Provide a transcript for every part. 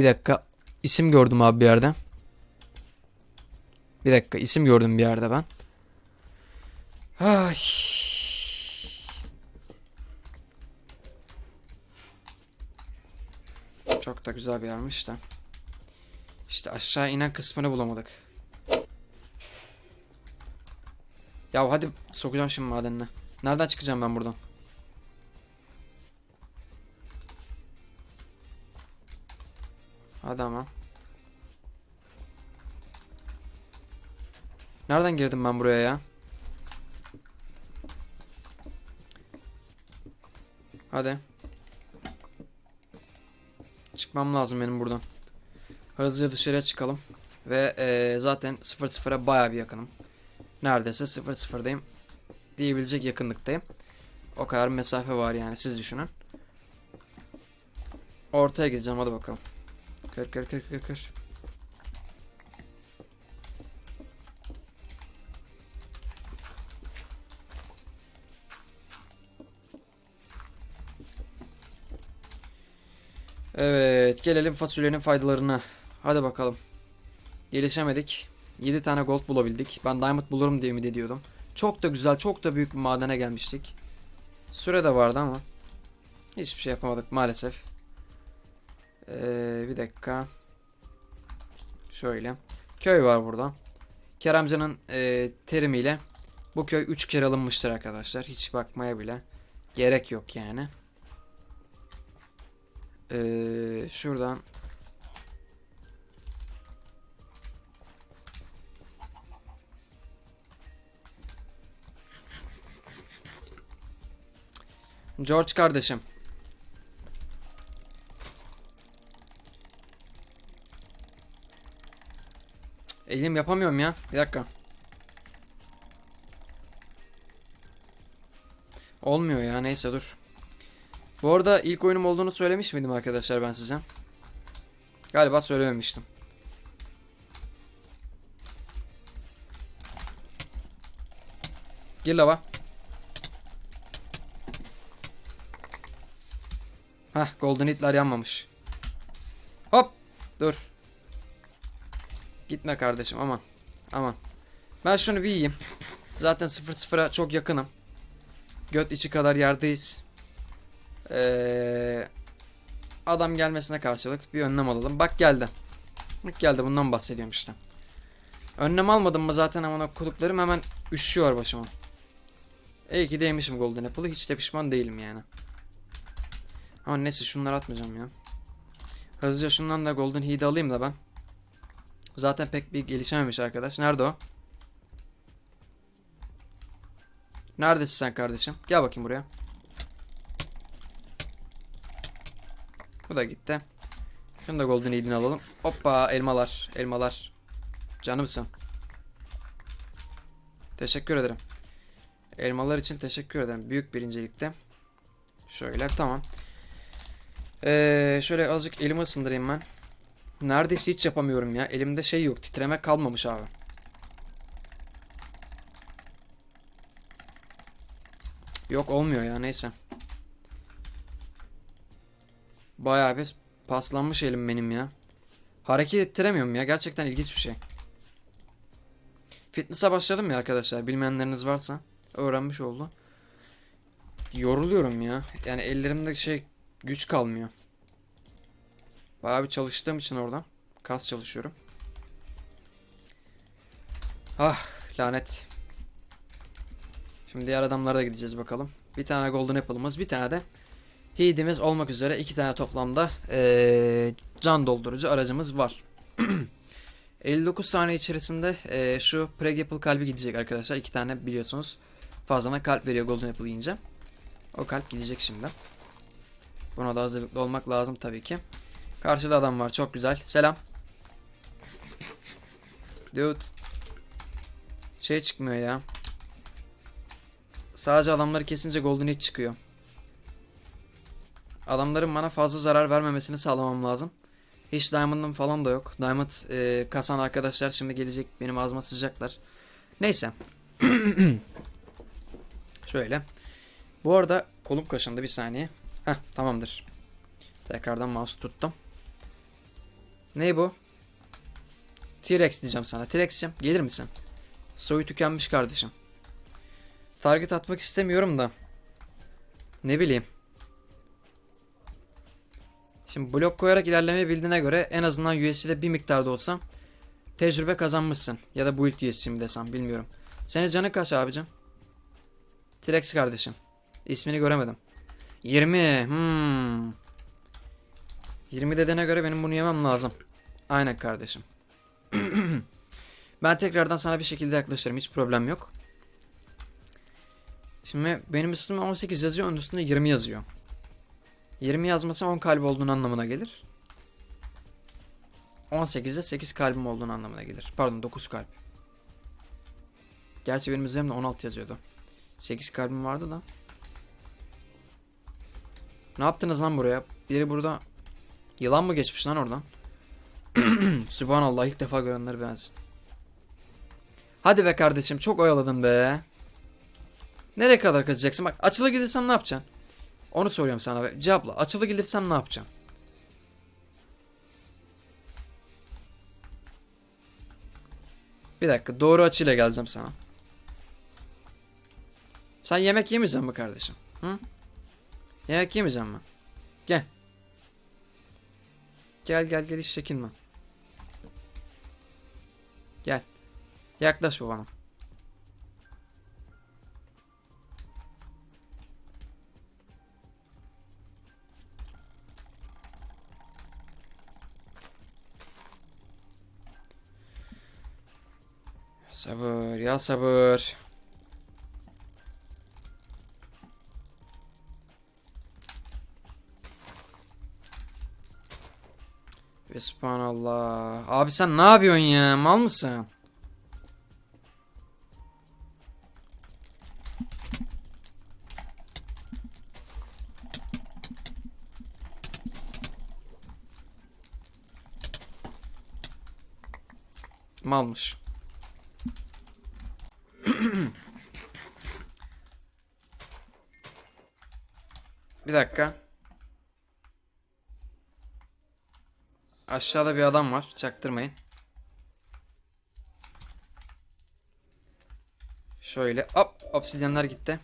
Bir dakika. İsim gördüm abi bir yerde. Bir dakika isim gördüm bir yerde ben. Ay. Çok da güzel bir yermiş de. İşte aşağı inen kısmını bulamadık. Ya hadi sokacağım şimdi madenine. Nereden çıkacağım ben buradan? Ama. Nereden girdim ben buraya ya? Hadi. Çıkmam lazım benim buradan. Hızlıca dışarıya çıkalım. Ve eee, zaten 0-0'a baya bir yakınım. Neredeyse 0-0'dayım. Diyebilecek yakınlıktayım. O kadar mesafe var yani siz düşünün. Ortaya gideceğim hadi bakalım. Kır kır kır kır kır. Evet, gelelim fasulyenin faydalarına. Hadi bakalım. Gelişemedik. 7 tane gold bulabildik. Ben diamond bulurum diye ümit ediyordum. Çok da güzel, çok da büyük bir madene gelmiştik. Süre de vardı ama hiçbir şey yapamadık maalesef. Ee, bir dakika. Şöyle. Köy var burada. Keremcan'ın e, terimiyle bu köy 3 kere alınmıştır arkadaşlar. Hiç bakmaya bile gerek yok yani. Ee, şuradan George kardeşim. Elim yapamıyorum ya. Bir dakika. Olmuyor ya neyse dur. Bu arada ilk oyunum olduğunu söylemiş miydim arkadaşlar ben size? Galiba söylememiştim. Gir lava. Heh golden hitler yanmamış. Hop. Dur. Gitme kardeşim aman. Aman. Ben şunu bir yiyeyim. Zaten 0-0'a çok yakınım. Göt içi kadar yerdeyiz. Ee, adam gelmesine karşılık bir önlem alalım. Bak geldi. Bak geldi bundan bahsediyorum işte. Önlem almadım mı zaten aman okuduklarım hemen üşüyor başıma. İyi ki değmişim Golden Apple'ı. Hiç de pişman değilim yani. Ama neyse şunları atmayacağım ya. Hızlıca şundan da Golden Heat'i alayım da ben. Zaten pek bir gelişememiş arkadaş. Nerede o? Neredesin sen kardeşim? Gel bakayım buraya. Bu da gitti. Şunu da Golden Heat'ini alalım. Hoppa elmalar. Elmalar. Canımsın. Teşekkür ederim. Elmalar için teşekkür ederim. Büyük bir incelikte. Şöyle tamam. Ee, şöyle azıcık elimi ısındırayım ben. Neredeyse hiç yapamıyorum ya. Elimde şey yok. Titreme kalmamış abi. Yok olmuyor ya neyse. Bayağı bir paslanmış elim benim ya. Hareket ettiremiyorum ya. Gerçekten ilginç bir şey. Fitness'a başladım ya arkadaşlar. Bilmeyenleriniz varsa öğrenmiş oldu. Yoruluyorum ya. Yani ellerimde şey güç kalmıyor. Bayağı bir çalıştığım için oradan. Kas çalışıyorum. Ah lanet. Şimdi diğer adamlara da gideceğiz bakalım. Bir tane golden apple'ımız bir tane de heat'imiz olmak üzere iki tane toplamda eee, can doldurucu aracımız var. 59 saniye içerisinde eee, şu Preg Apple kalbi gidecek arkadaşlar. İki tane biliyorsunuz fazlana kalp veriyor Golden Apple yiyince. O kalp gidecek şimdi. Buna da hazırlıklı olmak lazım tabii ki. Karşıda adam var çok güzel. Selam. Dude. Şey çıkmıyor ya. Sadece adamları kesince Golden Hit çıkıyor. Adamların bana fazla zarar vermemesini sağlamam lazım. Hiç Diamond'ım falan da yok. Diamond e, kasan arkadaşlar şimdi gelecek benim ağzıma sızacaklar. Neyse. Şöyle. Bu arada kolum kaşındı bir saniye. Heh tamamdır. Tekrardan mouse tuttum. Ne bu? T-Rex diyeceğim sana. T-Rex'cim gelir misin? Soyu tükenmiş kardeşim. Target atmak istemiyorum da. Ne bileyim. Şimdi blok koyarak ilerlemeyi bildiğine göre en azından USC'de bir miktarda olsa tecrübe kazanmışsın. Ya da build USC mi desem bilmiyorum. Senin canın kaç abicim? T-Rex kardeşim. İsmini göremedim. 20. Hmm. 20 dediğine göre benim bunu yemem lazım. Aynen kardeşim. ben tekrardan sana bir şekilde yaklaşırım. Hiç problem yok. Şimdi benim üstüme 18 yazıyor. Onun üstünde 20 yazıyor. 20 yazmasa 10 kalp olduğunu anlamına gelir. 18'de 8 kalbim olduğunu anlamına gelir. Pardon 9 kalp. Gerçi benim üzerimde 16 yazıyordu. 8 kalbim vardı da. Ne yaptınız lan buraya? Biri burada yılan mı geçmiş lan oradan? Subhanallah ilk defa görenler bensin. Hadi be kardeşim çok oyaladın be. Nereye kadar kaçacaksın? Bak açılı gidersem ne yapacaksın? Onu soruyorum sana be. Cevapla. Açılı gidersem ne yapacağım? Bir dakika. Doğru açıyla geleceğim sana. Sen yemek yemeyeceksin mi kardeşim? Hı? Yemek yemeyeceksin mi? Gel. Gel gel gel hiç çekinme. Gel. Yaklaş babana. Sabır ya sabır. Subhanallah. Abi sen ne yapıyorsun ya? Mal mısın? Malmış. Bir dakika. Aşağıda bir adam var. Çaktırmayın. Şöyle. Hop. Obsidyenler gitti.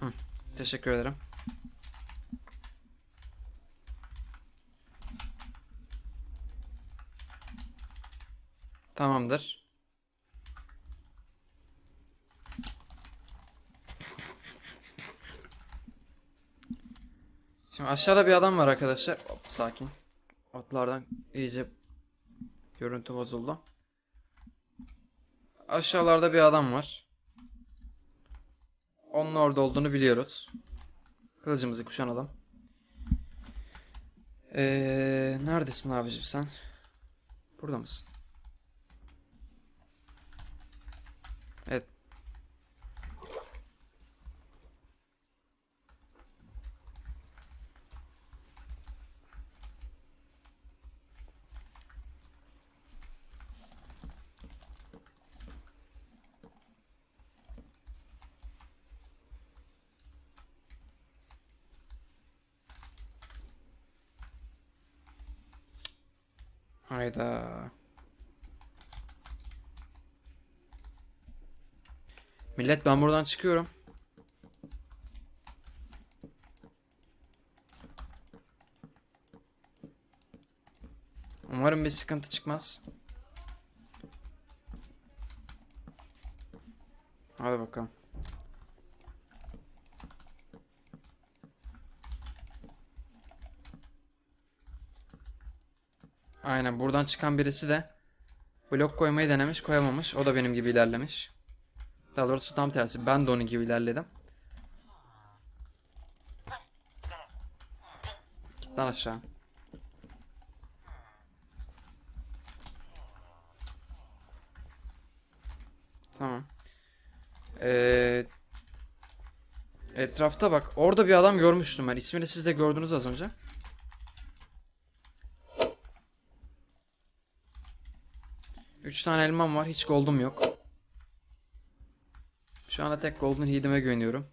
Hı, teşekkür ederim. Tamamdır. Şimdi aşağıda bir adam var arkadaşlar. Hop, sakin. Atlardan iyice görüntü bozuldu. Aşağılarda bir adam var. Onun orada olduğunu biliyoruz. Kılıcımızı kuşanalım. Ee, neredesin abicim sen? Burada mısın? Evet. Hayda. Millet ben buradan çıkıyorum. Umarım bir sıkıntı çıkmaz. Hadi bakalım. Aynen buradan çıkan birisi de blok koymayı denemiş koyamamış. O da benim gibi ilerlemiş. Daha doğrusu tam tersi. Ben de onun gibi ilerledim. Git lan aşağı. Tamam. Ee, etrafta bak. Orada bir adam görmüştüm ben. İsmini siz de gördünüz az önce. Üç tane elmam var. Hiç gold'um yok. Şu anda tek golden heed'ime güveniyorum.